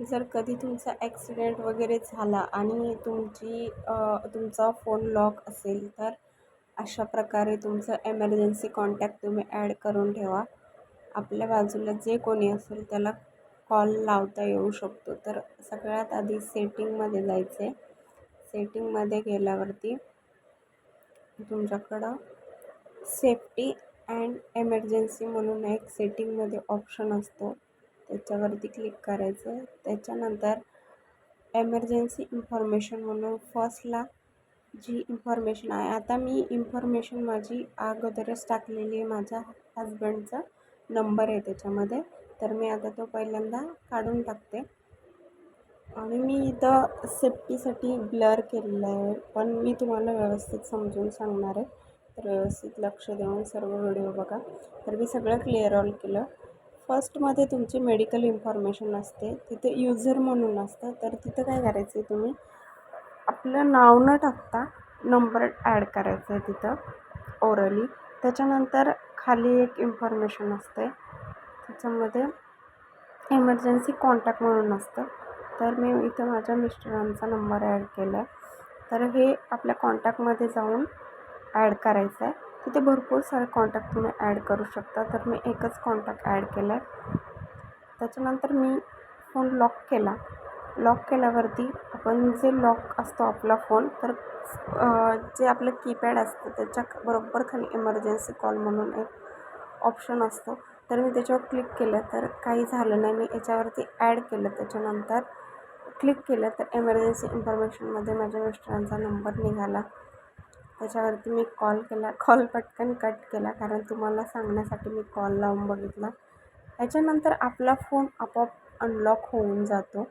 जर कधी तुमचा ॲक्सिडेंट वगैरे झाला आणि तुमची तुमचा फोन लॉक असेल तर अशा प्रकारे तुमचं एमर्जन्सी कॉन्टॅक्ट तुम्ही ॲड करून ठेवा. आपल्या बाजूला जे कोणी असेल त्याला कॉल लावता येऊ शकतो. तर सगळ्यात आधी सेटिंगमध्ये जायचं आहे सेटिंगमध्ये गेल्यावरती तुमच्याकडं सेफ्टी अँड एमर्जन्सी म्हणून एक सेटिंगमध्ये ऑप्शन असतो. त्याच्यावरती क्लिक करायचं. त्याच्यानंतर एमर्जन्सी इन्फॉर्मेशन म्हणून फर्स्टला जी इन्फॉर्मेशन आहे. आता मी इन्फॉर्मेशन माझी अगोदरच टाकलेली आहे. माझ्या हजबंडचा नंबर आहे त्याच्यामध्ये. तर मी आता तो पहिल्यांदा काढून टाकते. आणि मी इथं सेफ्टीसाठी ब्लर केलेलं आहे. पण मी तुम्हाला व्यवस्थित समजून सांगणार आहे. तर व्यवस्थित लक्ष देऊन सर्व व्हिडिओ बघा. तर मी सगळं क्लिअर ऑल केलं. फर्स्टमध्ये तुमची मेडिकल इन्फॉर्मेशन असते तिथे युजर म्हणून असतं तर तिथं काय करायचं आहे तुम्ही? आपलं नाव न टाकता नंबर ॲड करायचं आहे तिथं ओरली त्याच्यानंतर खाली एक इन्फॉर्मेशन असते त्याच्यामध्ये इमर्जन्सी कॉन्टॅक्ट म्हणून असतं. तर मी इथं माझ्या मिस्टरांचा नंबर ॲड केला आहे तर हे आपल्या कॉन्टॅक्टमध्ये जाऊन ॲड करायचं आहे तिथे भरपूर सारे कॉन्टॅक्ट तुम्ही ॲड करू शकता. तर मी एकच कॉन्टॅक्ट ॲड केला आहे त्याच्यानंतर मी फोन लॉक केला. लॉक केल्यावरती आपण जे लॉक असतो आपला फोन तर जे आपलं कीपॅड असतं त्याच्या बरोबर खाली इमर्जन्सी कॉल म्हणून एक ऑप्शन असतो. तर मी त्याच्यावर क्लिक केलं तर काही झालं नाही. मी याच्यावरती ॲड केलं. त्याच्यानंतर क्लिक केलं तर एमर्जन्सी इन्फॉर्मेशनमध्ये माझ्या मिस्टरांचा नंबर निघाला. त्याच्यावरती मी कॉल केला. कॉल पटकन कट केला कारण तुम्हाला सांगण्यासाठी मी कॉल लावून बघितला. त्याच्यानंतर आपला फोन आपोआप अनलॉक होऊन जातो.